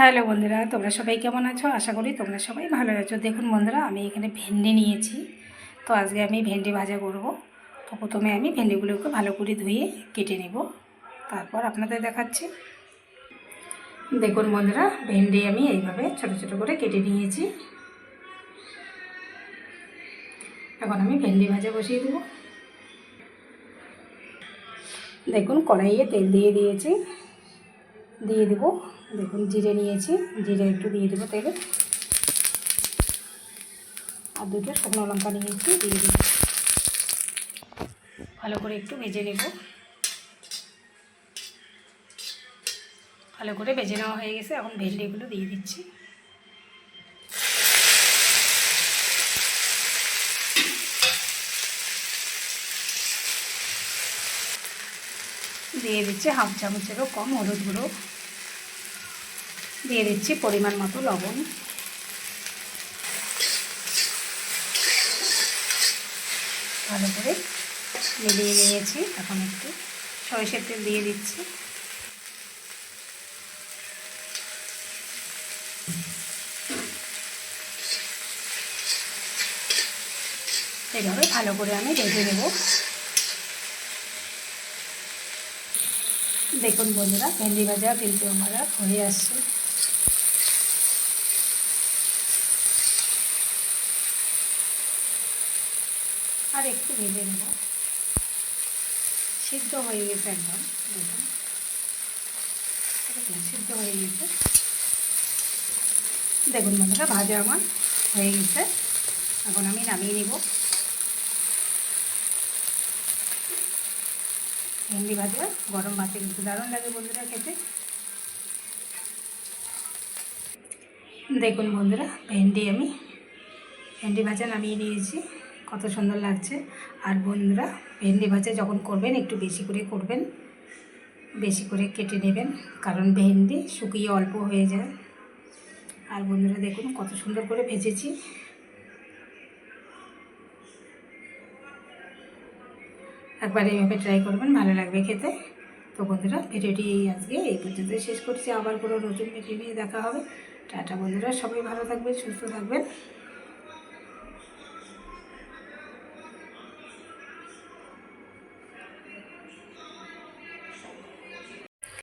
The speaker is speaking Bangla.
হ্যালো বন্ধুরা, তোমরা সবাই কেমন আছো? আশা করি তোমরা সবাই ভালো আছো। দেখুন বন্ধুরা, আমি এখানে ভেন্ডি নিয়েছি। তো আজকে আমি ভেন্ডি ভাজা করব। তো প্রথমে আমি ভেন্ডিগুলোকে ভালো করে ধুয়ে কেটে নেব। তারপর আপনাদের দেখাচ্ছি। দেখুন বন্ধুরা, ভেন্ডি আমি এইভাবে ছোট ছোট করে কেটে নিয়েছি। এখন আমি ভেন্ডি ভাজা বসিয়ে দেবো। দেখুন, কড়াইয়ে তেল দিয়ে দিয়েছি। দিয়ে দেব। দেখুন, জিরে নিয়েছি। জিরে একটু দিয়ে দেবো তেলে। আর দুটো শুকনো লঙ্কা নিয়েছি, দিয়ে দেব। ভালো করে একটু ভেজে নেব। ভালো করে ভেজে নেওয়া হয়ে গেছে। এখন ভেন্ডিগুলো দিয়ে দিচ্ছি। দিয়ে দিচ্ছি হাফ চামচেরও কম হলুদ গুঁড়ো। দিয়ে দিচ্ছি পরিমাণ মতো লবণ। ভালো করে মিলিয়ে নিয়েছি। এখন একটু সরিষার তেল দিয়ে দিচ্ছি। এইভাবে ভালো করে আমি ভেজে নেব। দেখুন বন্ধুরা, ভেন্ডি ভাজা কিন্তু আমার হয়ে আসছে। আর একটু ভেজে নেব। সিদ্ধ হয়ে গেছে একদম দেখুন, সিদ্ধ হয়ে গেছে। দেখুন বন্ধুরা, ভাজা আমার হয়ে গেছে। এখন আমি নামিয়ে নিব। ভেন্ডি ভাজা, গরম ভাতে কিন্তু দারুণ লাগে বন্ধুরা খেতে। দেখুন বন্ধুরা, ভেন্ডি আমি, ভেন্ডি ভাজা নামিয়ে নিয়েছি। কত সুন্দর লাগছে। আর বন্ধুরা, ভেন্ডি ভাজা যখন করবেন, একটু বেশি করে করবেন। বেশি করে কেটে নেবেন, কারণ ভেন্ডি শুকিয়ে অল্প হয়ে যায়। আর বন্ধুরা দেখুন, কত সুন্দর করে ভেজেছি। একবার এইভাবে ট্রাই করবেন, ভালো লাগবে খেতে। তো বন্ধুরা, ভিডিওটি আজকে এই পর্যন্ত শেষ করছি। আবার কোনো নতুন ভিডিও নিয়ে দেখা হবে। টাটা বন্ধুরা, সবাই ভালো থাকবেন, সুস্থ থাকবেন।